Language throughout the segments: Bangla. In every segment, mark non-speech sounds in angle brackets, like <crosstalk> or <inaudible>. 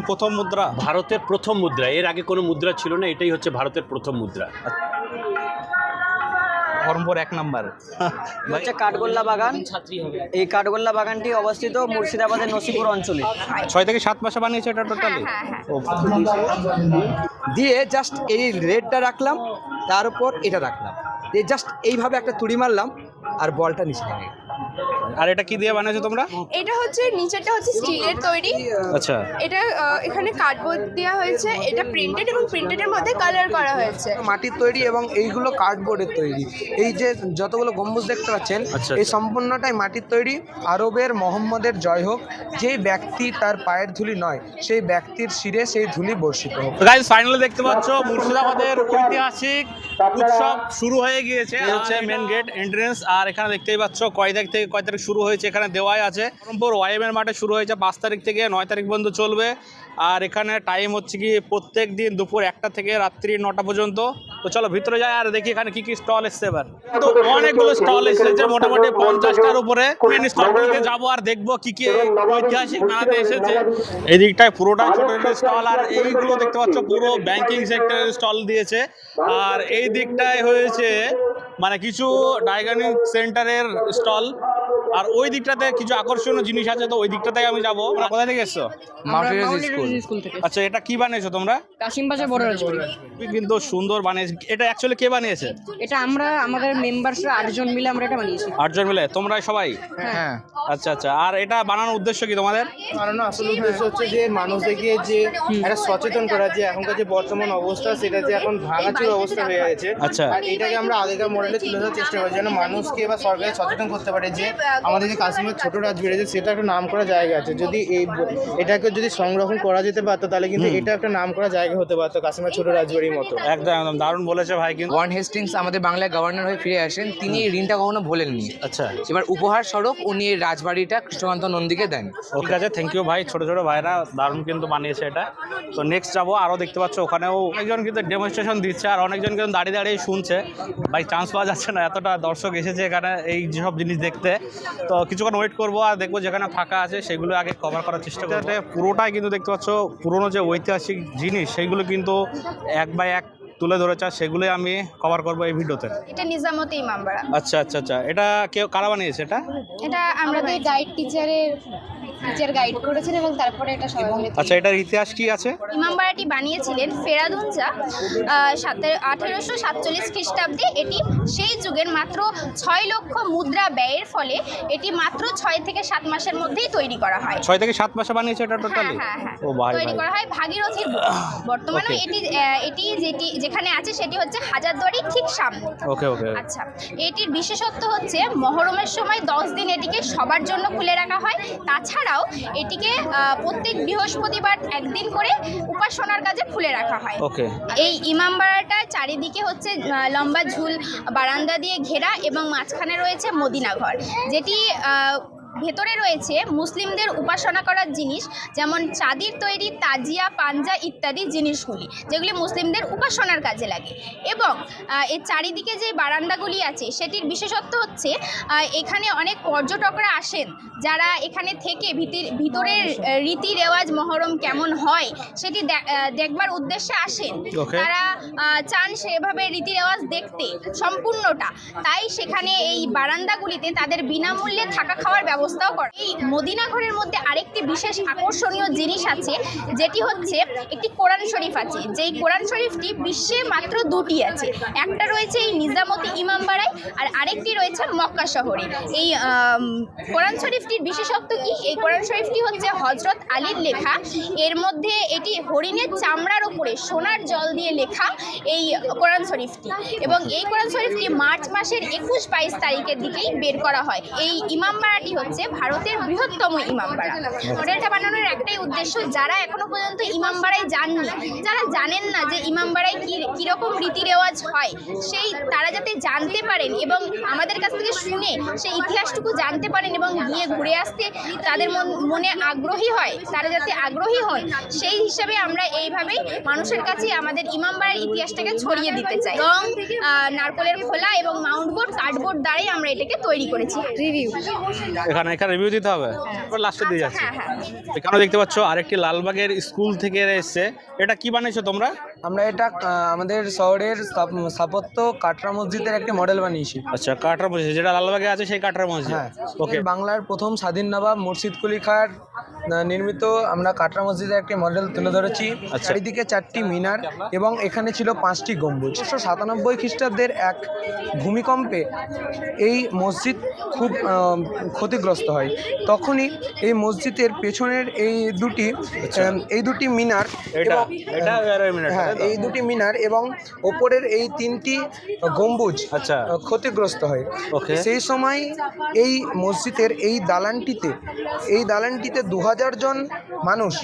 প্রথম মুদ্রা। ভারতের প্রথম মুদ্রা এর আগে কোনো মুদ্রা ছিল না এটাই হচ্ছে ভারতের প্রথম মুদ্রা। হরমপুর এক নাম্বার। <laughs> হচ্ছে কাঠগোল্লা বাগান। এই কাঠগোল্লা বাগানটি অবস্থিত মুর্শিদাবাদের নসিপুর অঞ্চলে। ছয় থেকে সাত মাসে বানিয়েছে এটা টোটালি ও দিয়ে জাস্ট এই রেডটা রাখলাম তার উপর এটা রাখলাম। দিয়ে জাস্ট এইভাবে একটা তুড়ি মারলাম আর বলটা নিচে নেমে গেল। আর এটা কি দিয়ে বানিয়েছো তোমরা? এটা হচ্ছে নিচেরটা হচ্ছে স্টিলের তৈরি। আচ্ছা। এটা এখানে কার্ডবোর্ড দেওয়া হয়েছে এটা প্রিন্টেড এবং প্রিন্টেডের মধ্যে কালার করা হয়েছে। মাটির তৈরি এবং এইগুলো কার্ডবোর্ডের তৈরি। এই যে যতগুলো গম্বুজ দেখতে পাচ্ছেন আচ্ছা, এই আচ্ছা। সম্পূর্ণটাই মাটির তৈরি। আরবের মোহাম্মদের জয় হোক যে ব্যক্তি তার পায়ের ধুলি নয় সেই ব্যক্তির শিরে সেই ধুলি বর্ষিত হোক। গাইজ ফাইনালি দেখতে পাচ্ছ মুর্শিদাবাদের ঐতিহাসিক উৎসব শুরু হয়ে গিয়েছে এই হচ্ছে মেন গেট এন্ট্রেন্স আর এখানে দেখতেই পাচ্ছ কয় তারিখ থেকে কয় তারিখ শুরু হয়েছে? এখানে দেওয়াই আছে। বহরমপুর ওয়াইএমের মাঠে শুরু হয়েছে। পাঁচ তারিখ থেকে নয় তারিখ পর্যন্ত চলবে। আর এখানে টাইম হচ্ছে কি প্রত্যেক দিন দুপুর একটা থেকে রাত্রি নটা পর্যন্ত। তো চলো ভিতরে যাই আর দেখি এখানে কি কি স্টল এসছে এবার। তো অনেকগুলো স্টল এসেছে মোটামুটি পঞ্চাশটার উপরে। মেন স্টলগুলোতে যাব আর দেখব কি কি ঐতিহাসিক মেলাতে এসেছে। এই দিকটায় পুরোটাই ছোট স্টল আর এইগুলো দেখতে পাচ্ছ, পুরো ব্যাংকিং সেক্টরের স্টল দিয়েছে। আর এই দিকটায় হয়েছে মানে কিছু ডায়াগনিক সেন্টারের স্টল আর ওই দিকটাতে কিছু আকর্ষণীয় জিনিস আছে, তো ওই দিকটাতে আমি যাব। তোমরা কোথা থেকে এসছো? থেকে আচ্ছা এটা কি বানিয়েছো তোমরা? কাশিম পাশে বড় রাজবাড়ি কিন্তু সুন্দর বানিয়েছে। এটা অ্যাকচুয়ালি কে বানিয়েছে? এটা আমরা আমাদের মেম্বারসরা আটজন মিলে আমরা এটা বানিয়েছি। আটজন মিলে? তোমরা সবাই? হ্যাঁ। আচ্ছা আচ্ছা। আর এটা বানানোর উদ্দেশ্য কি তোমাদের? কারণ আসল উদ্দেশ্য হচ্ছে যে মানুষদেরকে যে একটা সচেতন করা যে এখনকার যে বর্তমান অবস্থা সেটা যে এখন ভাঙাচুর অবস্থা হয়ে গেছে আচ্ছা। আর এটাকে আমরা আগেকার মডেলে তুলে ধরার চেষ্টা করি যেন মানুষকে বা সরকারকে সচেতন করতে পারে যে আমাদের যে কাশ্মীরের ছোট রাজবাড়ি আছে সেটা একটা নাম করা জায়গা আছে। যদি এই এটাকে যদি সংরক্ষণ করা যেতে পারতো তাহলে কিন্তু এটা একটা নাম করা জায়গা হতে পারতো কাশ্মীরের ছোট রাজবাড়ির মতো। একদম একদম দারুণ বলেছে ভাই কিন্তু ওয়ান হেস্টিংস আমাদের বাংলায় গভর্নর হয়ে ফিরে আসেন তিনি এই ঋণটা কখনো ভোলেননি। আচ্ছা। এবার উপহার স্বরূপ উনি এই রাজবাড়িটা কৃষ্ণকান্ত নন্দীকে দেন। ঠিক আছে থ্যাংক ইউ ভাই ছোট ছোট ভাইরা দারুণ কিন্তু বানিয়েছে এটা। তো নেক্সট যাব আরও দেখতে পাচ্ছ ওখানেও অনেকজন কিন্তু ডেমনস্ট্রেশন দিচ্ছে আর অনেকজন কিন্তু দাঁড়িয়ে দাঁড়িয়ে শুনছে। ভাই চান্স পাওয়া যাচ্ছে না এতটা দর্শক এসেছে এখানে এই যেসব জিনিস দেখতে। তো কিছুক্ষণ ওয়েট করব আর দেখব যেখানে ফাঁকা আছে সেগুলো আগে কভার করার চেষ্টা করব। এটাতে পুরোটাই কিন্তু দেখতে পাচ্ছ পুরোনো যে ঐতিহাসিক জিনিস সেইগুলো কিন্তু এক বাই এক তুলে ধরেছে আর সেগুলোই আমি কভার করব এই ভিডিওতে। এটা নিজামতি ইমামবাড়া আচ্ছা আচ্ছা আচ্ছা। এটা কেউ কারা বানিয়েছে এটা? এটা আমরা তো গাইড টিচারের টিচার গাইড করেছেন এবং তারপরে এটা সবাই মিলে আচ্ছা এটার ইতিহাস কি আছে? ইমামবাড়াটি বানিয়েছিলেন ফেরাদুনজা আঠেরোশো সাতচল্লিশ খ্রিস্টাব্দে। এটি সেই যুগের মাত্র ছয় লক্ষ মুদ্রা ব্যয়ের ফলে এটি মাত্র ছয় থেকে সাত মাসের মধ্যেই তৈরি করা হয়। ছয় থেকে সাত মাসে বানিয়েছে এটা টোটালি হ্যাঁ, হ্যাঁ, ও ভাই তৈরি করা হয় ভাগীরথীর বর্তমানে এটি এটি যেটি যেখানে আছে সেটি হচ্ছে হাজারদুয়ারির ঠিক সামনে। ওকে ওকে আচ্ছা এটির বিশেষত্ব হচ্ছে মহরমের সময় দশ দিন এটিকে সবার জন্য খুলে রাখা হয়। তাছাড়াও এটিকে প্রত্যেক বৃহস্পতিবার একদিন করে উপাসনার কাজে খুলে রাখা হয়। ওকে। এই ইমামবাড়াটা চারিদিকে হচ্ছে লম্বা ঝুল বারান্দা দিয়ে ঘেরা এবং মাঝখানে রয়েছে মদিনাঘর যেটি ভেতরে রয়েছে মুসলিমদের উপাসনা করার জিনিস যেমন চাঁদির তৈরি তাজিয়া পাঞ্জা ইত্যাদি জিনিসগুলি যেগুলি মুসলিমদের উপাসনার কাজে লাগে। এবং এর চারিদিকে যে বারান্দাগুলি আছে সেটির বিশেষত্ব হচ্ছে এখানে অনেক পর্যটকরা আসেন যারা এখানে থেকে ভিতির ভিতরের রীতি রেওয়াজ মহরম কেমন হয় সেটি দেখবার উদ্দেশ্যে আসেন। তারা চান সেভাবে রীতি রেওয়াজ দেখতে সম্পূর্ণটা। তাই সেখানে এই বারান্দাগুলিতে তাদের বিনামূল্যে থাকা খাওয়ার ব্যবস্থাও করে। এই মদিনা ঘরের মধ্যে আরেকটি বিশেষ আকর্ষণীয় জিনিস আছে, যেটি হচ্ছে একটি কোরআন শরীফ আছে। যেই কোরআন শরীফটি বিশ্বে মাত্র দুটি আছে। একটা রয়েছে এই নিজামতি ইমামবাড়ায় আর আরেকটি রয়েছে মক্কা শহরে। এই কোরআন শরীফটির বিশেষত্ব কি? এই কোরআন শরীফটি হচ্ছে হজরত আলীর লেখা। এর মধ্যে এটি হরিণের চামড়ার উপরে সোনার জল দিয়ে লেখা এই কোরআন শরীফটি। এবং এই কোরআন শরীফটি মার্চ মাসের একুশ বাইশ তারিখের দিকেই বের করা হয়। এই ইমামবাড়াটি হচ্ছে ভারতের বৃহত্তম ইমামবাড়া। মডেলটা বানানোর একটাই উদ্দেশ্য যারা এখনও পর্যন্ত ইমামবাড়ায় যাননি যারা জানেন না যে ইমামবাড়ায় কি কীরকম রীতি রেওয়াজ হয় সেই তারা যাতে জানতে পারেন এবং আমাদের কাছ থেকে শুনে সেই ইতিহাসটুকু জানতে পারেন এবং গিয়ে ঘুরে আসতে তাদের মন- মনে আগ্রহী হয় তারা যাতে আগ্রহী হন সেই হিসাবে আমরা এইভাবেই মানুষের কাছে আমাদের ইমামবাড়ার ইতিহাসটাকে ছড়িয়ে দিতে চাই। রং আহ, নারকলের খোলা এবং মাউন্ট বোর্ড কার্ডবোর্ড দ্বারাই আমরা এটাকে তৈরি করেছি। রিভিউ। না এখানে রিভিউ দিতে হবে। তারপর লাস্টে দিয়ে যাচ্ছি। হ্যাঁ হ্যাঁ। এখানে দেখতে পাচ্ছ আরেকটি লালবাগের স্কুল থেকে এসছে এটা কি বানিয়েছো তোমরা? আমরা এটা আমাদের শহরের স্থাপত্য কাটরা মসজিদের একটি মডেল বানিয়েছি। আচ্ছা কাটরা মসজিদ যেটা লালবাগে আছে সেই কাটরা মসজিদ। হ্যাঁ ওকে বাংলার প্রথম স্বাধীন নবাব মুর্শিদ কুলি খাঁর নির্মিত আমরা কাটরা মসজিদের একটি মডেল তুলে ধরেছি। আচ্ছা। চারিদিকে চারটি মিনার এবং এখানে ছিল পাঁচটি গম্বুজ। উনিশশো সাতানব্বই খ্রিস্টাব্দের এক ভূমিকম্পে এই মসজিদ খুব ক্ষতিগ্রস্ত হয়। তখনই এই মসজিদের পেছনের এই দুটি এই দুটি মিনার এটা এটা হ্যাঁ এই দুটি মিনার এবং ওপরের এই তিনটি গম্বুজ আচ্ছা। ক্ষতিগ্রস্ত হয়. সেই সময় এই মসজিদের এই দালানটিতে এই দালানটিতে দু হাজার জন মানুষ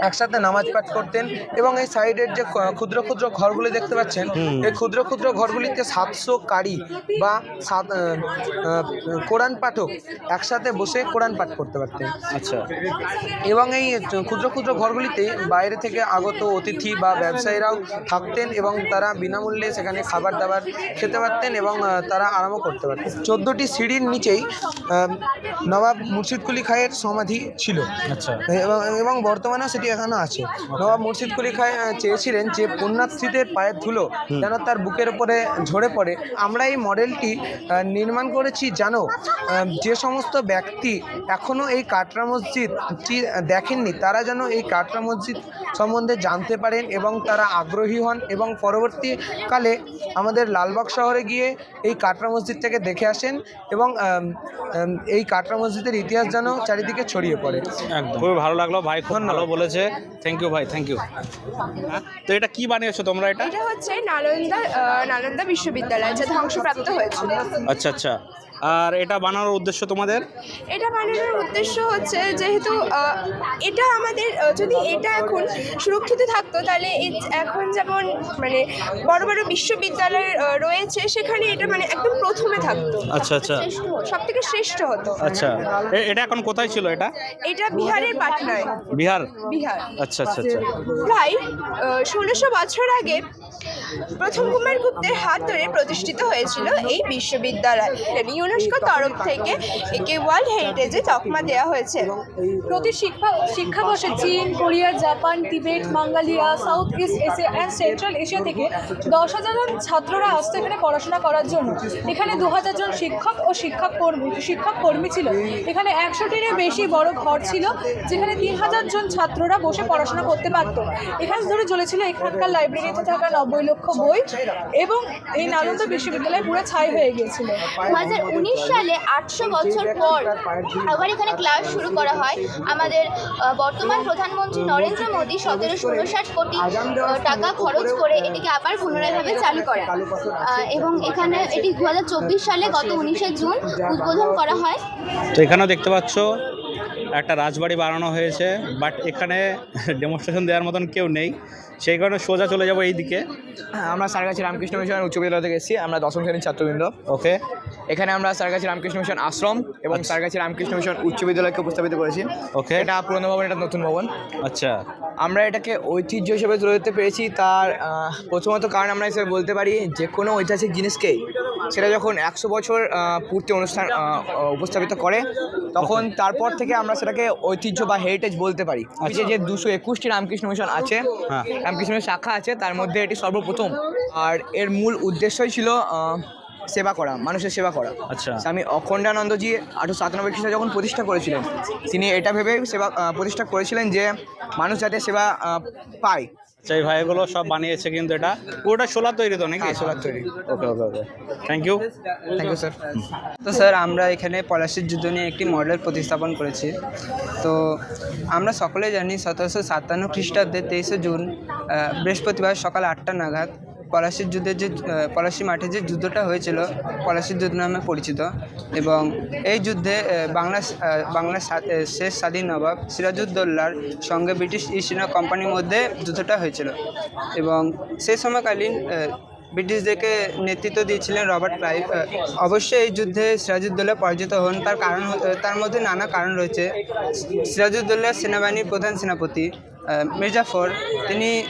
একসাথে নামাজ পাঠ করতেন এবং এই সাইডের যে ক্ষুদ্র ক্ষুদ্র ঘরগুলি দেখতে পাচ্ছেন এই ক্ষুদ্র ক্ষুদ্র ঘরগুলিতে সাতশো কারি বা সাত কোরআন পাঠক একসাথে বসে কোরআন পাঠ করতে পারতেন। আচ্ছা। এবং এই ক্ষুদ্র ক্ষুদ্র ঘরগুলিতে বাইরে থেকে আগত অতিথি বা ব্যবসায়ীরাও থাকতেন এবং তারা বিনামূল্যে সেখানে খাবার দাবার খেতে পারতেন এবং তারা আরামও করতে পারতেন। চোদ্দোটি সিঁড়ির নিচেই নবাব মুর্শিদ কুলি খাঁয়ের সমাধি ছিল। আচ্ছা। এবং বর্তমানেও সেটি এখনও আছে। নবাব মুর্শিদ কুলি খাঁ চেয়েছিলেন যে পুণ্যার্থীদের পায়ের ধুলো যেন তার বুকের উপরে ঝরে পড়ে। আমরা এই মডেলটি নির্মাণ করেছি জানো যে সমস্ত ব্যক্তি এখনও এই কাটরা মসজিদটি দেখেননি তারা যেন এই কাটরা মসজিদ সম্বন্ধে জানতে পারেন এবং তারা আগ্রহী হন এবং পরবর্তীকালে আমাদের লালবাগ শহরে গিয়ে এই কাটরা মসজিদটাকে দেখে আসেন এবং এই কাটরা মসজিদের ইতিহাস যেন চারিদিকে ছড়িয়ে পড়ে। একদম। খুবই ভালো লাগল। ভাই খুব ভালো বলেছে। থ্যাংক ইউ ভাই থ্যাংক ইউ তো এটা কি বানিয়েছো তোমরা এটা? এটা হচ্ছে নালন্দা নালন্দা বিশ্ববিদ্যালয় যা ধ্বংসপ্রাপ্ত হয়েছিল। আচ্ছা আচ্ছা। আর এটা বানানোর উদ্দেশ্য তোমাদের? এটা বানানোর উদ্দেশ্য হচ্ছে যেহেতু এটা আমাদের যদি এটা এখন সুরক্ষিত থাকতো তাহলে এখন যেমন মানে বড় বড় বিশ্ববিদ্যালয় রয়েছে সেখানে এটা মানে একদম প্রথমে থাকতো। আচ্ছা আচ্ছা। সব থেকে শ্রেষ্ঠ হতো। আচ্ছা। এটা এখন কোথায় ছিল এটা? এটা বিহারের পাটনায়। বিহার? বিহার। আচ্ছা আচ্ছা আচ্ছা। প্রায় ষোলোশো বছর আগে প্রথম কুমারগুপ্তের হাত ধরে প্রতিষ্ঠিত হয়েছিল এই বিশ্ববিদ্যালয়। ইউনেস্কো তরফ থেকে একে ওয়ার্ল্ড হেরিটেজে তকমা দেওয়া হয়েছে। প্রতি শিক্ষা শিক্ষাবর্ষে চীন, Korea, Japan Tibet Mongolia, south east, Asia, and central Asia থেকে দশ হাজার জন ছাত্ররা আসতো এখানে পড়াশোনা করার জন্য। এখানে দু হাজার জন শিক্ষক ও শিক্ষক কর্মী শিক্ষক কর্মী ছিল। এখানে একশোটিরও বেশি বড় ঘর ছিল, যেখানে তিন হাজার জন ছাত্ররা বসে পড়াশোনা করতে পারত। এখানে ধরে চলেছিল এখানকার লাইব্রেরিতে থাকা নব্বই লক্ষ বই এবং এই নালন্দা বিশ্ববিদ্যালয় পুরো ছাই হয়ে গিয়েছিল। দু উনিশ সালে আটশো বছর পর আবার এখানে ক্লাস শুরু করা হয়। আমাদের বর্তমান প্রধানমন্ত্রী নরেন্দ্র মোদী সতেরোশো উনষাট কোটি টাকা খরচ করে এটিকে আবার পুনরায়ভাবে চালু করেন। আহ, এবং এখানে এটি দু চব্বিশ সালে গত উনিশে জুন উদ্বোধন করা হয়। তো এখানেও দেখতে পাচ্ছ একটা রাজবাড়ি বানানো হয়েছে বাট এখানে ডেমনস্ট্রেশন দেওয়ার মতন কেউ নেই। সেই কারণে সোজা চলে যাব এই দিকে আমরা সারগাছি রামকৃষ্ণ মিশন উচ্চ বিদ্যালয় থেকে এসেছি। আমরা দশম শ্রেণির ছাত্রবৃন্দ। ওকে এখানে আমরা সারগাছি রামকৃষ্ণ মিশন আশ্রম এবং সারগাছি রামকৃষ্ণ মিশন উচ্চ বিদ্যালয়কে উপস্থাপিত করেছি। ওকে এটা পুরনো ভবন এটা নতুন ভবন। আচ্ছা। আমরা এটাকে ঐতিহ্য হিসেবে তুলে ধরতে পেরেছি। তার প্রথমত কারণ আমরা হিসেবে বলতে পারি যে কোনো ঐতিহাসিক জিনিসকেই সেটা যখন একশো বছর পূর্তি অনুষ্ঠান উপস্থাপিত করে তখন তারপর থেকে আমরা সেটাকে ঐতিহ্য বা হেরিটেজ বলতে পারি। যে যে দুশো একুশটি রামকৃষ্ণ মিশন আছে হ্যাঁ। রামকৃষ্ণ মিশন শাখা আছে তার মধ্যে এটি সর্বপ্রথম। আর এর মূল উদ্দেশ্যই ছিল সেবা করা মানুষের সেবা করা। আচ্ছা। স্বামী অখণ্ডানন্দজি আঠারো সাতানব্বই খ্রিস্টে যখন প্রতিষ্ঠা করেছিলেন তিনি এটা ভেবে সেবা প্রতিষ্ঠা করেছিলেন যে মানুষ যাতে সেবা পায় আচ্ছা এই ভাইগুলো সব বানিয়েছে কিন্তু এটা। পুরোটা সোলার তৈরি তো নাকি? সোলার তৈরি। Okay okay okay. Thank you thank you sir তো স্যার আমরা এখানে পলাশির যুদ্ধ নিয়ে একটি মডেল প্রতিস্থাপন করেছি। তো আমরা সকলে জানি সতেরোশো সাতান্ন খ্রিস্টাব্দে তেইশে জুন বৃহস্পতিবার সকাল আটটা নাগাদ পলাশির যুদ্ধের যে পলাশি মাঠে যে যুদ্ধটা হয়েছিল, পলাশির যুদ্ধ নামে পরিচিত এবং এই যুদ্ধে বাংলা বাংলার শেষ স্বাধীন নবাব সিরাজউদ্দৌলার সঙ্গে ব্রিটিশ ইস্ট ইন্ডিয়া কোম্পানির মধ্যে যুদ্ধটা হয়েছিল এবং সেই সময়কালীন ব্রিটিশদেরকে নেতৃত্ব দিয়েছিলেন রবার্ট ক্লাইভ। অবশ্যই এই যুদ্ধে সিরাজউদ্দৌলা পরাজিত হন। তার কারণ, তার মধ্যে নানা কারণ রয়েছে। সিরাজউদ্দৌলা সেনাবাহিনীর প্রধান সেনাপতি মির্জাফর, তিনি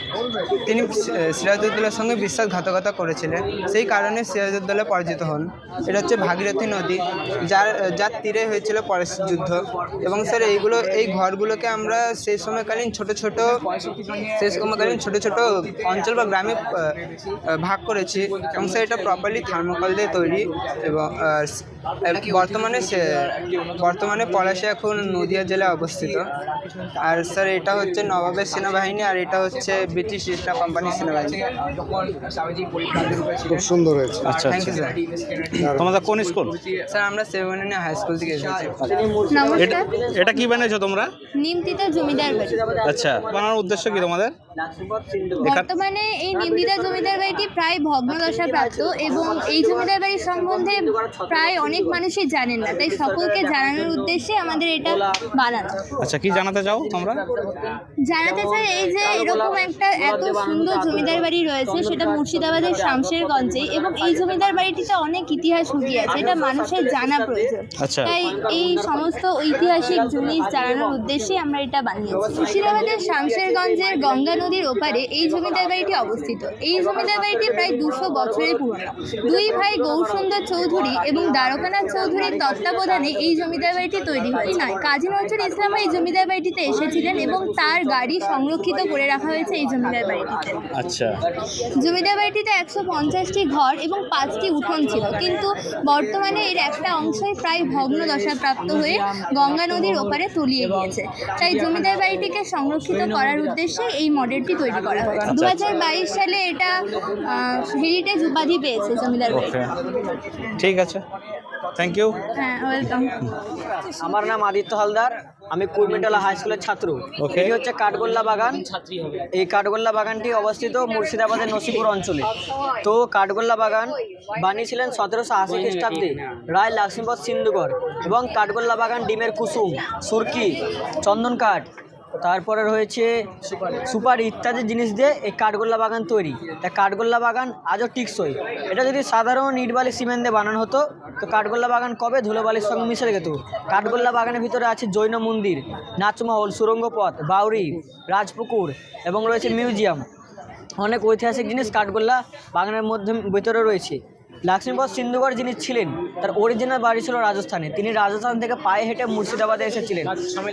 তিনি সিরাজউদ্দৌলার সঙ্গে বিশ্বাসঘাতকতা করেছিলেন। সেই কারণে সিরাজউদ্দৌলা পরাজিত হন। এটা হচ্ছে ভাগীরথী নদী, যার যার তীরে হয়েছিল পলাশির যুদ্ধ। এবং স্যার, এইগুলো, এই ঘরগুলোকে আমরা সেই সময়কালীন ছোট ছোট, সেই সময়কালীন ছোট ছোট অঞ্চল বা গ্রামে ভাগ করেছি। এবং স্যার, এটা প্রপারলি থার্মোকল দিয়ে তৈরি। এবং বর্তমানে সে- বর্তমানে পলাশে এখন নদিয়া জেলায় অবস্থিত। আর স্যার, এটা হচ্ছে নবাবের সেনাবাহিনী আর এটা হচ্ছে ব্রিটিশ ইস্ট কোম্পানির সেনাবাহিনী। খুব সুন্দর হয়েছে। আচ্ছা থ্যাংক ইউ আচ্ছা স্যার তোমাদের কোন স্কুল? স্যার আমরা সেভেন হাই স্কুল থেকে এসেছি। এটা এটা কি বানিয়েছো তোমরা? নিমতিতা জমিদার বাড়ি। আচ্ছা বানানোর উদ্দেশ্য কি তোমাদের? বর্তমানে এই নিমতিতা জমিদার বাড়িটি প্রায় ভগ্নদশা প্রাপ্ত এবং এই জমিদার বাড়ির সম্বন্ধে প্রায় অনেক মানুষই জানেন না তাই সকলকে জানানোর উদ্দেশ্যে আমাদের এটা বানানো। আচ্ছা কি জানাতে চাও তোমরা? জানাতে চাই এই যে এরকম একটা এত সুন্দর জমিদার বাড়ি রয়েছে সেটা মুর্শিদাবাদের শামশেরগঞ্জে এবং এই জমিদার বাড়িটিতে অনেক ইতিহাস লুকিয়ে আছে এটা মানুষের জানা প্রয়োজন। আচ্ছা। তাই এই সমস্ত ঐতিহাসিক জিনিস জানানোর উদ্দেশ্যে আমরা এটা বানিয়েছি। মুর্শিদাবাদের শামশেরগঞ্জের গঙ্গা নদীর ওপারে এই জমিদার বাড়িটি অবস্থিত। এই জমিদার বাড়িটি প্রায় দুশো বছরের পুরনো। দুই ভাই গৌরসুন্দর চৌধুরী এবং দ্বারকানাথ চৌধুরীর তত্ত্বাবধানে এই জমিদার বাড়িটি তৈরি হয় নয় কাজী নজরুল ইসলাম এই জমিদার বাড়িটিতে এসেছিলেন এবং তার গাড়ি সংরক্ষিত করে রাখা হয়েছে এই জমিদার বাড়িটিতে। আচ্ছা। জমিদার বাড়িটিতে একশো পঞ্চাশটি ঘর এবং পাঁচটি উঠোন ছিল। কিন্তু বর্তমানে এর একটা অংশই প্রায় ভগ্ন দশা প্রাপ্ত হয়ে গঙ্গা নদীর ওপারে তলিয়ে গিয়েছে। তাই জমিদার বাড়িটিকে সংরক্ষিত করার উদ্দেশ্যে এই মডেলটি তৈরি করা হয়েছে। দু হাজার বাইশ সালে এটা হেরিটেজ উপাধি পেয়েছে জমিদার ওকে। ঠিক আছে। থ্যাংক ইউ হ্যাঁ ওয়েলকাম আমার নাম আদিত্য হালদার। আমি কুর্মিটলা হাই স্কুলের ছাত্র. এটি হচ্ছে কাঠগোল্লা বাগান। এই কাঠগোল্লা বাগানটি অবস্থিত মুর্শিদাবাদের নসিপুর অঞ্চলে। তো কাঠগোল্লা বাগান বানিয়েছিলেন সতেরোশো আশি খ্রিস্টাব্দে রায় লক্ষ্মীপদ সিন্ধুগড় এবং কাঠগোল্লা বাগান ডিমের কুসুম সুরকি চন্দন কাঠ তারপরে রয়েছে সুপারি ইত্যাদি জিনিস দিয়ে এই কাঠগোল্লা বাগান তৈরি। তাই কাঠগোল্লা বাগান আজও টিকসই। এটা যদি সাধারণ ইটবালি সিমেন্ট দিয়ে বানানো হতো, তো কাঠগোল্লা বাগান কবে ধুলোবালির সঙ্গে মিশে যেত? কাঠগোল্লা বাগানের ভিতরে আছে জৈন মন্দির, নাচমহল, সুরঙ্গ পথ বাউরি রাজপুকুর এবং রয়েছে মিউজিয়াম। অনেক ঐতিহাসিক জিনিস কাঠগোল্লা বাগানের মধ্যে ভিতরে রয়েছে। লক্ষ্মীপদ সিন্ধুগড় যিনি ছিলেন, তার অরিজিনাল বাড়ি ছিল রাজস্থানে। তিনি রাজস্থান থেকে পায়ে হেঁটে মুর্শিদাবাদে এসেছিলেন।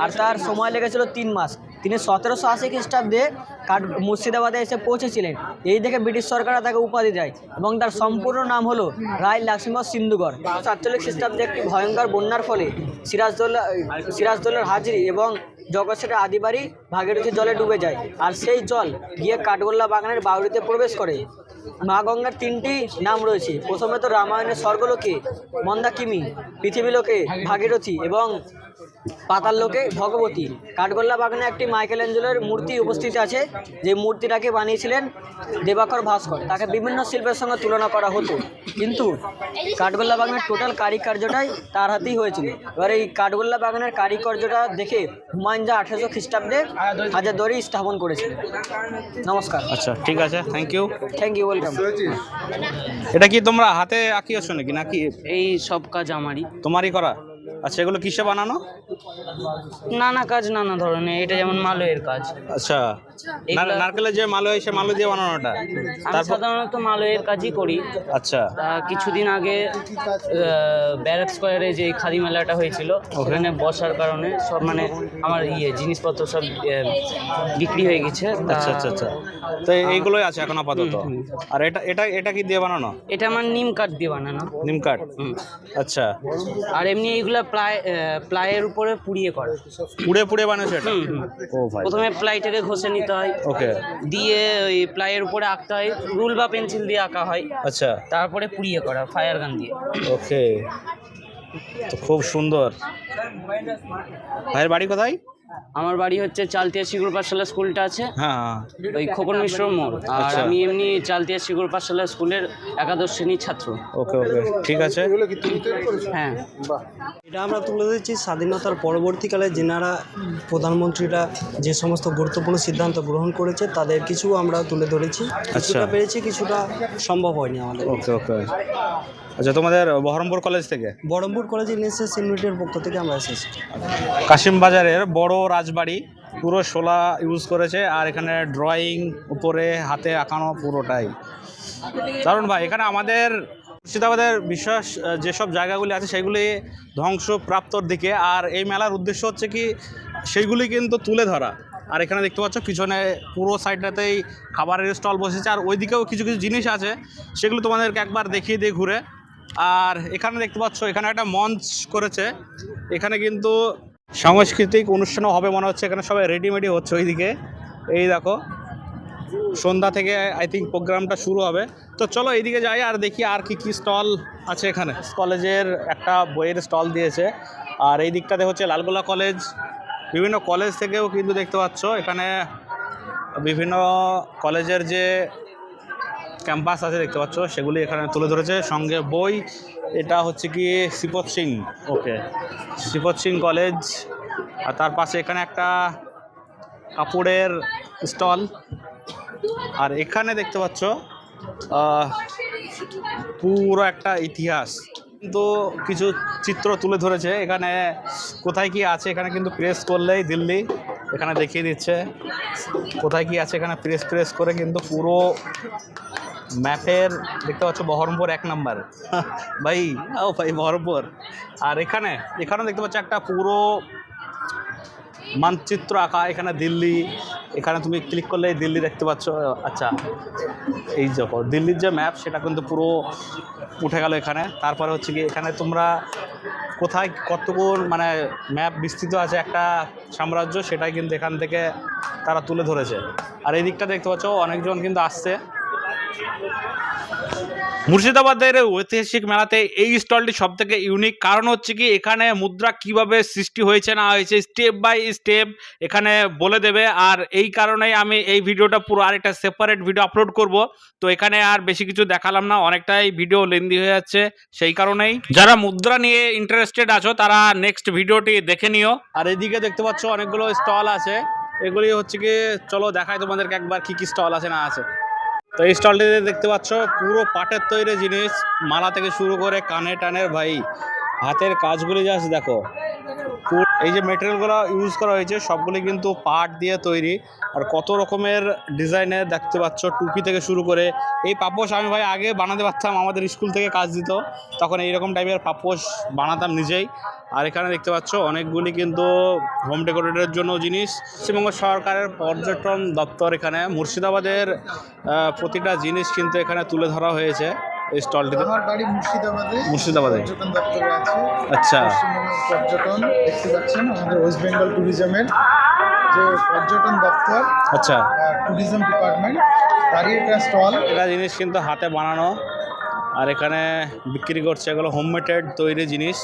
আর তার সময় লেগেছিল তিন মাস। তিনি সতেরোশো আশি খ্রিস্টাব্দে কাঠ মুর্শিদাবাদে এসে পৌঁছেছিলেন। এই দেখে ব্রিটিশ সরকার তাকে উপাধি দেয় এবং তার সম্পূর্ণ নাম হলো রায় লক্ষ্মীপদ সিন্ধুগড় সাতচল্লিশ খ্রিস্টাব্দে একটি ভয়ঙ্কর বন্যার ফলে সিরাজদৌল্লা সিরাজদৌল্লার হাজিরি এবং জগৎসেটের আদিবাড়ি ভাগীরথী জলে ডুবে যায়। আর সেই জল গিয়ে কাঠগোল্লা বাগানের বাউরিতে প্রবেশ করে। মা গঙ্গার তিনটি নাম রয়েছে। প্রথমে তো রামায়ণের স্বর্গলোকে মন্দাকিমি পৃথিবীলোকে ভাগীরথী এবং পাতাল লোকে ভগবতী। কাঠগোল্লা বাগানে একটি মাইকেল অ্যাঞ্জেলোর মূর্তি উপস্থিত আছে। যে মূর্তিটাকে বানিয়েছিলেন দেবাকর ভাস্কর। তাকে বিভিন্ন শিল্পের সঙ্গে তুলনা করা হতো। কিন্তু কাঠগোল্লা বাগানের টোটাল কারিকার্যটাই তার হাতেই হয়েছিল। এবার এই কাঠগোল্লা বাগানের কারিকার্যটা দেখে হুমায়ুন যা আঠেরোশো খ্রিস্টাব্দে হাজারদুয়ারি স্থাপন করেছিলেন। নমস্কার। আচ্ছা ঠিক আছে thank you thank you welcome এটা কি তোমরা হাতে আঁকিয়েছো নাকি? নাকি এই সব কাজ আমারই। তোমারই করা? আচ্ছা এগুলো কিসে বানানো? নানা কাজ নানা ধরনের। এটা যেমন মালয়ের কাজ। আচ্ছা নারকেলের যে মালো হয় সে মালো দিয়ে বানানোটা আমি সাধারণত মালয়ের কাজই করি। আচ্ছা। কিছুদিন আগে ব্যারাক স্কোয়ারে যে খাদি মেলাটা হয়েছিল ওখানে বসার কারণে সব মানে আমার ইয়ে জিনিসপত্র সব বিক্রি হয়ে গেছে। আচ্ছা আচ্ছা আচ্ছা। তো এইগুলোই আছে এখন আপাতত। আর এটা এটা এটা কি দিয়ে বানানো? এটা আমার নিম কাঠ দিয়ে বানানো। নিম কাঠ। আচ্ছা। আর এমনি এইগুলা প্লাই প্লাইয়ের উপরে পুড়িয়ে করে। পুড়ে পুড়ে হুম, হুম। ও ভাই। প্রথমে প্লাইটাকে ঘষে নিতে হয়। ওকে। দিয়ে ওই প্লাইয়ের উপরে আঁকতে হয়। রুল বা পেন্সিল দিয়ে আঁকা হয়। আচ্ছা। তারপরে পুড়িয়ে করা ফায়ার গান দিয়ে। ওকে। তো খুব সুন্দর। ভাইয়ের বাড়ি কোথায়? আমার বাড়ি হচ্ছে চালতিয়া শিগুর পাঠশালা স্কুলটা আছে। হ্যাঁ হ্যাঁ। ওই খোকন মিশ্র মোড়। আর আচ্ছা। আমি এমনি চালতিয়া শিগুর পাঠশালা স্কুলের একাদশ শ্রেণির ছাত্র। ওকে ওকে। ঠিক আছে। হ্যাঁ। এটা আমরা তুলে ধরেছি স্বাধীনতার পরবর্তীকালে যেনারা প্রধানমন্ত্রীরা যে সমস্ত গুরুত্বপূর্ণ সিদ্ধান্ত গ্রহণ করেছে তাদের কিছু আমরা তুলে ধরেছি। কিছুটা পেরেছি কিছুটা সম্ভব হয়নি আমাদের। ওকে ওকে। আচ্ছা তোমাদের বহরমপুর কলেজ থেকে? বহরমপুর কলেজ এনএসএস ইউনিটের পক্ষ থেকে আমরা এসেছি। কাশিম বাজারের বড় রাজবাড়ি পুরো শোলা ইউজ করেছে আর এখানে ড্রয়িং উপরে হাতে আঁকানো পুরোটাই। কারণ ভাই এখানে আমাদের মুর্শিদাবাদের বিশ্বাস যেসব জায়গাগুলি আছে সেগুলি ধ্বংসপ্রাপ্তর দিকে। আর এই মেলার উদ্দেশ্য হচ্ছে কি সেইগুলি কিন্তু তুলে ধরা। আর এখানে দেখতে পাচ্ছ পিছনে পুরো সাইডটাতেই খাবারের স্টল বসেছে আর ওইদিকেও কিছু কিছু জিনিস আছে সেগুলো তোমাদেরকে একবার দেখিয়ে দিয়ে ঘুরে। আর এখানে দেখতে পাচ্ছ, এখানে একটা মঞ্চ করেছে। এখানে কিন্তু সাংস্কৃতিক অনুষ্ঠানও হবে মনে হচ্ছে, এখানে সবাই রেডিমেডি হচ্ছে ওইদিকে। এই দেখো, সন্ধ্যা থেকে আই থিঙ্ক প্রোগ্রামটা শুরু হবে। তো চলো এইদিকে যাই আর দেখি আর কি কি স্টল আছে এখানে। কলেজের একটা বইয়ের স্টল দিয়েছে। আর এই দিকটাতে হচ্ছে লালগোলা কলেজ। বিভিন্ন কলেজ থেকেও কিন্তু দেখতে পাচ্ছ, এখানে বিভিন্ন কলেজের যে ক্যাম্পাস আছে দেখতে পাচ্ছ সেগুলি এখানে তুলে ধরেছে। সঙ্গে বই এটা হচ্ছে কি শ্রীপদ সিং। ওকে। শ্রীপদ সিং কলেজ আর তার পাশে এখানে একটা কাপড়ের স্টল। আর এখানে দেখতে পাচ্ছ পুরো একটা ইতিহাস। কিন্তু কিছু চিত্র তুলে ধরেছে এখানে কোথায় কি আছে এখানে কিন্তু প্রেস করলেই দিল্লি এখানে দেখিয়ে দিচ্ছে। কোথায় কি আছে এখানে প্রেস প্রেস করে কিন্তু পুরো ম্যাপের দেখতে পাচ্ছ বহরমপুর এক নাম্বার। <laughs> ভাই ও ভাই বহরমপুর। আর এখানে এখানেও দেখতে পাচ্ছ একটা পুরো মানচিত্র আঁকা এখানে দিল্লি এখানে তুমি ক্লিক করলেই দিল্লি দেখতে পাচ্ছ আচ্ছা এই দেখো দিল্লির যে ম্যাপ সেটা কিন্তু পুরো উঠে গেল এখানে। তারপরে হচ্ছে কি এখানে তোমরা কোথায় কতগুণ মানে ম্যাপ বিস্তৃত আছে একটা সাম্রাজ্য সেটাই কিন্তু এখান থেকে তারা তুলে ধরেছে। আর এই দিকটা দেখতে পাচ্ছ অনেকজন কিন্তু আসছে। মুর্শিদাবাদের ঐতিহাসিক মেলাতে এই স্টলটি সব থেকে ইউনিক কারণ হচ্ছে কি, এখানে মুদ্রা কীভাবে সৃষ্টি হয়েছে না হয়েছে স্টেপ বাই স্টেপ এখানে বলে দেবে। আর এই কারণেই আমি এই ভিডিওটা পুরো আরেকটা সেপারেট ভিডিও আপলোড করব। তো এখানে আর বেশি কিছু দেখালাম না, অনেকটাই ভিডিও লেন্দি হয়ে যাচ্ছে। সেই কারণেই যারা মুদ্রা নিয়ে ইন্টারেস্টেড আছো, তারা নেক্সট ভিডিওটি দেখে নিও। আর এদিকে দেখতে পাচ্ছ অনেকগুলো স্টল আছে। এগুলি হচ্ছে কি, চলো দেখাই তোমাদেরকে একবার কি কি স্টল আছে না আছে। তো এই স্টলটিতে দেখতে পাচ্ছ, পুরো পাটের তৈরি জিনিস। মালা থেকে শুরু করে কানে টানের, ভাই, হাতের কাজগুলি জাস্ট দেখো। এই যে মেটেরিয়ালগুলো ইউজ করা হয়েছে, সবগুলি কিন্তু পাট দিয়ে তৈরি। আর কত রকমের ডিজাইনের দেখতে পাচ্ছ, টুপি থেকে শুরু করে, এই পাপোশ আমি ভাই আগে বানাতে পারতাম, আমাদের স্কুল থেকে কাজ দিত, তখন এইরকম টাইপের পাপোশ বানাতাম নিজেই। আর এখানে দেখতে পাচ্ছ, অনেকগুলি কিন্তু হোম ডেকোরেটের জন্য জিনিস। পশ্চিমবঙ্গ সরকারের পর্যটন দপ্তর এখানে, মুর্শিদাবাদের প্রতিটা জিনিস কিন্তু এখানে তুলে ধরা হয়েছে। এই স্টলটিতে? আমার বাড়ি মুর্শিদাবাদে। মুর্শিদাবাদে? পর্যটন দপ্তরে আছে। আচ্ছা। পর্যটন দেখতে পাচ্ছেন আমাদের ওয়েস্ট বেঙ্গল ট্যুরিজমের যে পর্যটন দপ্তর আচ্ছা। ট্যুরিজম ডিপার্টমেন্ট তারই একটা স্টল। এটা জিনিস কিন্তু হাতে বানানো। আর এখানে বিক্রি করছে এগুলো হোমমেটেড তৈরি জিনিস।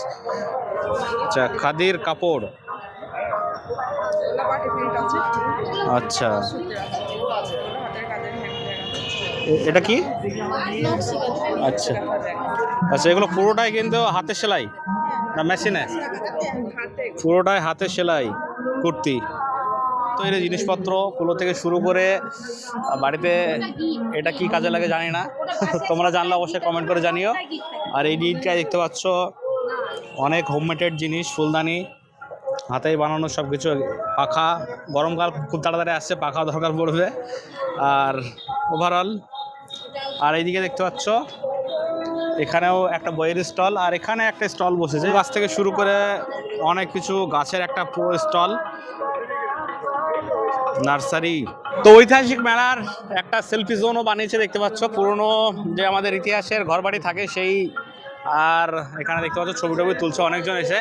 আচ্ছা খাদির কাপড়। আচ্ছা। এটা কি? আচ্ছা। আচ্ছা এগুলো পুরোটাই কিন্তু হাতের সেলাই? না মেশিনে? পুরোটাই হাতের সেলাই কুর্তি। তৈরি জিনিসপত্র কুলো থেকে শুরু করে বাড়িতে এটা কি কাজে লাগে জানি না। তোমরা জানলে অবশ্যই কমেন্ট করে জানিও। আর এই দিকটায় দেখতে পাচ্ছ অনেক হোমমেটেড জিনিস ফুলদানি হাতেই বানানো সব কিছু পাখা গরমকাল খুব তাড়াতাড়ি আসছে পাখা দরকার পড়বে। আর ওভারঅল আর এইদিকে দেখতে পাচ্ছ, এখানেও একটা বইয়ের স্টল, আর এখানে একটা স্টল বসেছে। গাছ থেকে শুরু করে অনেক কিছু, গাছের একটা পুরো স্টল। নার্সারি। তো ঐতিহাসিক মেলার একটা সেলফি জোনও বানিয়েছে, দেখতে পাচ্ছ। পুরনো যে আমাদের ইতিহাসের ঘরবাড়ি থাকে সেই, আর এখানে দেখতে পাচ্ছ ছবি টবি তুলছে অনেকজন এসে।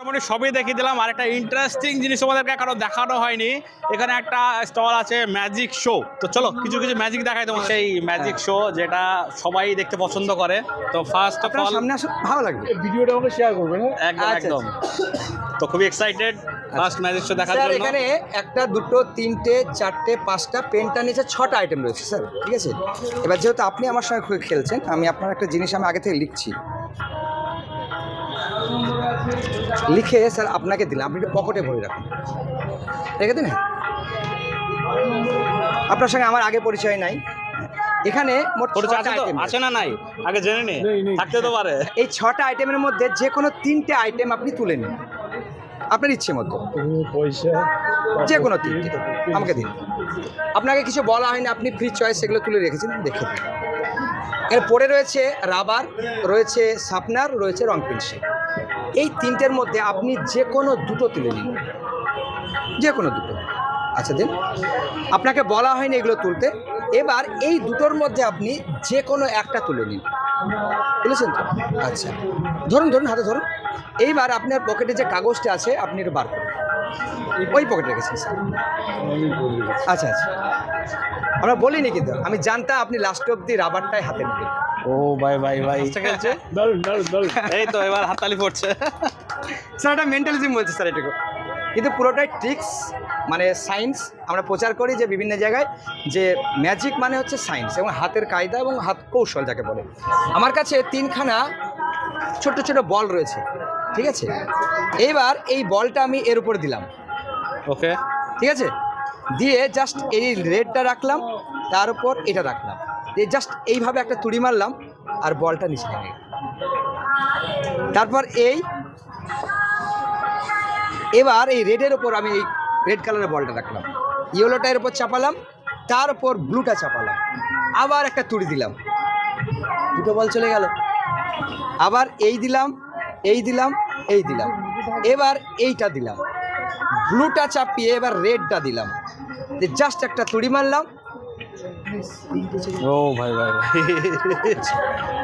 মোটামুটি সবই দেখিয়ে দিলাম। আর একটা ইন্টারেস্টিং জিনিস তোমাদেরকে কারও দেখানো হয়নি। এখানে একটা স্টল আছে ম্যাজিক শো তো চলো কিছু কিছু ম্যাজিক দেখাই তোমার সেই ম্যাজিক শো যেটা সবাই দেখতে পছন্দ করে। তো ফার্স্ট অফ অল সামনে আসুন ভালো লাগবে। ভিডিওটা আমাকে শেয়ার করবেন একদম আচ্ছা, একদম। তো খুবই এক্সাইটেড ফার্স্ট ম্যাজিক শো দেখার স্যার জন্য। এখানে একটা দুটো তিনটে চারটে পাঁচটা পেনটা নিচে ছটা আইটেম রয়েছে স্যার। ঠিক আছে? এবার যেহেতু আপনি আমার সঙ্গে খুব খেলছেন আমি আপনার একটা জিনিস আমি আগে থেকে লিখছি। লিখে স্যার আপনাকে দিলাম। আপনি একটু পকেটে ভরে রাখুন। রেখে দিন আপনার সঙ্গে আমার আগে পরিচয় নাই। এখানে মোট আছে আছে না নাই? আগে জেনে নে। থাকতে তো পারে। এই ছটা আইটেমের মধ্যে যে কোনো তিনটে আইটেম আপনি তুলে নিন। আপনার ইচ্ছে মতো। পয়সা যে কোনো তিনটে। আমাকে দিন। আপনাকে কিছু বলা হয়নি আপনি ফ্রি চয়েস সেগুলো তুলে রেখেছেন দেখে দিন এর পরে রয়েছে রাবার রয়েছে শার্পনার রয়েছে রং পেন্সিল এই তিনটের মধ্যে আপনি যে কোনো দুটো তুলে নিন। যে কোনো দুটো। আচ্ছা দিন। আপনাকে বলা হয়নি এগুলো তুলতে। এবার এই দুটোর মধ্যে আপনি যে কোনো একটা তুলে নিন। বুঝেছেন তো? আচ্ছা। ধরুন ধরুন, হাতে ধরুন। এইবার আপনার পকেটে যে কাগজটা আছে, আপনি এটা বার করুন। ওই পকেটে রেখেছেন, স্যার। আচ্ছা আচ্ছা। আমরা বলিনি কিন্তু। আমি জানতাম আপনি লাস্ট অব্দি রাবারটাই হাতে নেবেন। ও ভাই ভাই ভাই। খেলছে? এই তো এবার হাততালি পড়ছে। স্যার এটা মেন্টালিজম বলছে স্যার এটুকু। কিন্তু পুরোটাই ট্রিক্স মানে সায়েন্স আমরা প্রচার করি যে বিভিন্ন জায়গায় যে ম্যাজিক মানে হচ্ছে সায়েন্স এবং হাতের কায়দা এবং হাত কৌশল যাকে বলে। আমার কাছে তিনখানা ছোট ছোট বল রয়েছে ঠিক আছে? এইবার এই বলটা আমি এর উপর দিলাম। ওকে ঠিক আছে? দিয়ে জাস্ট এই রেডটা রাখলাম তার উপর এটা রাখলাম। দিয়ে জাস্ট এইভাবে একটা তুড়ি মারলাম আর বলটা নিচে নেমে তারপর এই, এবার এই রেডের ওপর আমি এই রেড কালারের বলটা রাখলাম। ইয়েলোটার উপর চাপালাম, তার উপর ব্লুটা চাপালাম। আবার একটা তুড়ি দিলাম। দুটো বল চলে গেল। আবার এই দিলাম এই দিলাম এই দিলাম। এবার এইটা দিলাম। ব্লুটা চাপিয়ে এবার রেডটা দিলাম। জাস্ট একটা তুড়ি মারলাম ও ভাই ভাই ভাই।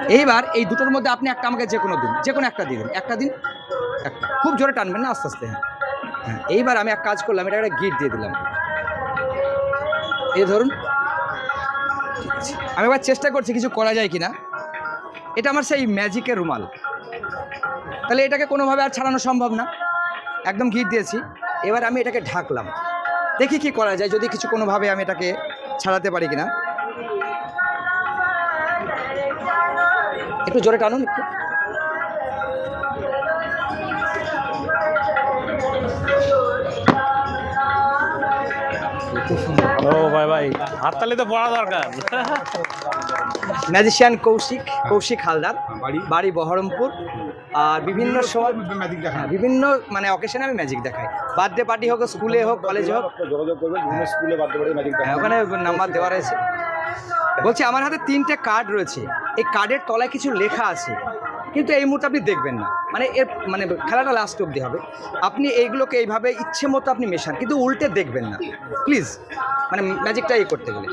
এইবার এই দুটোর মধ্যে আপনি একটা আমাকে যে কোনো দিন, যে কোনো একটা দিন। একটা দিন, একটা। খুব জোরে টানবেন না? আস্তে আস্তে হ্যাঁ। হ্যাঁ এইবার আমি এক কাজ করলাম এটা একটা গিট দিয়ে দিলাম। এই ধরুন। আমি এবার চেষ্টা করছি, কিছু করা যায় কি না এটা আমার সেই ম্যাজিকের রুমাল। তাহলে এটাকে কোনোভাবে আর ছাড়ানো সম্ভব না। একদম গিট দিয়েছি। এবার আমি এটাকে ঢাকলাম। দেখি কি করা যায়। যদি কিছু কোনোভাবে আমি এটাকে ছাড়াতে পারি কিনা? একটু জোরে টানুন। একটু ও ভাই ভাই। হাততালি তো পড়া দরকার। ম্যাজিশিয়ান কৌশিক কৌশিক হালদার বাড়ি? বাড়ি বহরমপুর। আর বিভিন্ন সময় হ্যাঁ, বিভিন্ন মানে অকেশনে আমি ম্যাজিক দেখাই। বার্থডে পার্টি হোক স্কুলে হোক কলেজে হোক। যোগাযোগ করবেন স্কুলে হ্যাঁ, ওখানে নাম্বার দেওয়া রয়েছে বলছি আমার হাতে তিনটে কার্ড রয়েছে। এই কার্ডের তলায় কিছু লেখা আছে। কিন্তু এই মুহূর্তে আপনি দেখবেন না। মানে এর মানে খেলাটা লাস্ট অবধি হবে। আপনি এইগুলোকে এইভাবে ইচ্ছে মতো আপনি মেশান কিন্তু উল্টে দেখবেন না। প্লিজ মানে ম্যাজিকটা এই করতে গেলে।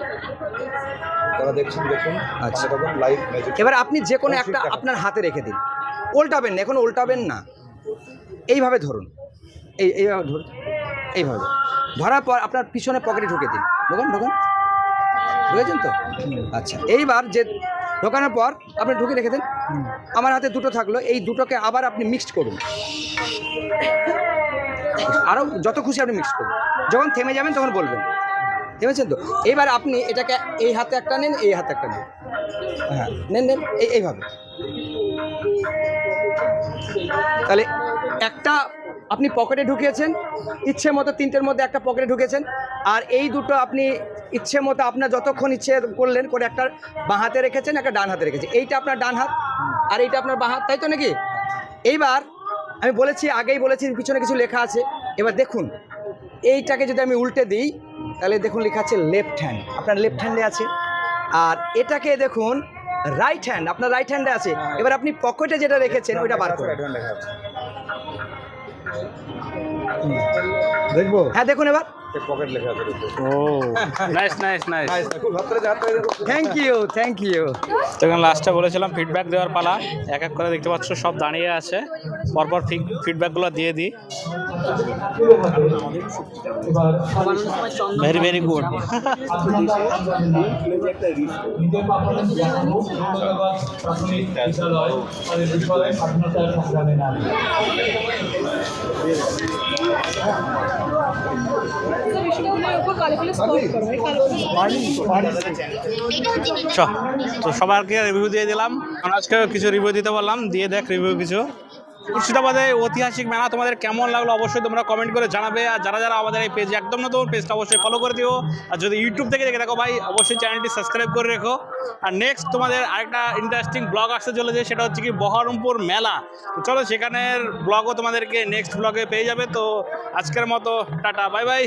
যারা দেখছেন দেখুন। আচ্ছা। লাইভ ম্যাজিক এবার আপনি যে কোনো একটা আপনার হাতে রেখে দিন। উল্টাবেন না এখন উল্টাবেন না। এইভাবে ধরুন। এই এইভাবে ধরুন এইভাবে। ধরার পর আপনার পিছনে পকেটে ঢুকে দিন। ঢোকান ঢোকান। ঢুকেছেন তো? আচ্ছা এইবার যে ঢোকানোর পর আপনি ঢুকে রেখে দেন। আমার হাতে দুটো থাকল, এই দুটোকে আবার আপনি মিক্সড করুন। আরও যত খুশি আপনি মিক্স করুন। যখন থেমে যাবেন, তখন বলবেন। থেমেছেন তো? এবার আপনি এটাকে এই হাতে একটা নেন, এই হাতে একটা নেন। হ্যাঁ নেন নেন, এই, এইভাবে। তাহলে একটা আপনি পকেটে ঢুকিয়েছেন ইচ্ছে মতো তিনটের মধ্যে একটা পকেটে ঢুকেছেন আর এই দুটো আপনি ইচ্ছে মতো আপনার যতক্ষণ ইচ্ছে করলেন করে একটা বাঁ হাতে রেখেছেন একটা ডান হাতে রেখেছেন। এইটা আপনার ডান হাত আর এইটা আপনার বাঁ হাত তাই তো নাকি? এইবার আমি বলেছি আগেই বলেছি পিছনে কিছু লেখা আছে। এবার দেখুন এইটাকে যদি আমি উল্টে দিই তাহলে দেখুন লেখা আছে লেফট হ্যান্ড আপনার লেফট হ্যান্ডে আছে। আর এটাকে দেখুন রাইট হ্যান্ড আপনার রাইট হ্যান্ডে আছে। এবার আপনি পকেটে যেটা রেখেছেন ওইটা বার করুন। দেখব? হ্যাঁ দেখুন এবার। পকেট লেখা আছে ও। Nice nice nice thank you thank you তো এখানে লাস্টে বলেছিলাম ফিডব্যাক দেওয়ার পালা। এক এক করে দেখতে পাচ্ছ সব দাঁড়িয়ে আছে। পরপর ফিডব্যাকগুলো দিয়ে দিই। ভেরি ভেরি গুড তো সবারকে রিভিউ দিয়ে দিলাম। আজকে কিছু রিভিউ দিতে বললাম। দিয়ে দেখ রিভিউ কিছু। মুর্শিদাবাদের ঐতিহাসিক মেলা তোমাদের কেমন লাগল অবশ্যই তোমরা কমেন্ট করে জানাবে। আর যারা যারা আমাদের এই পেজ একদম নতুন পেজটা অবশ্যই ফলো করে দিও। আর যদি ইউটিউব থেকে দেখে দেখো ভাই, অবশ্যই চ্যানেলটি সাবস্ক্রাইব করে রেখো। আর নেক্সট তোমাদের আরেকটা ইন্টারেস্টিং ব্লগ আসতে চলেছে, সেটা হচ্ছে কি বহরমপুর মেলা। চলো সেখানের ব্লগও তোমাদেরকে নেক্সট ব্লগে পেয়ে যাবে। তো আজকের মতো, টাটা বাই বাই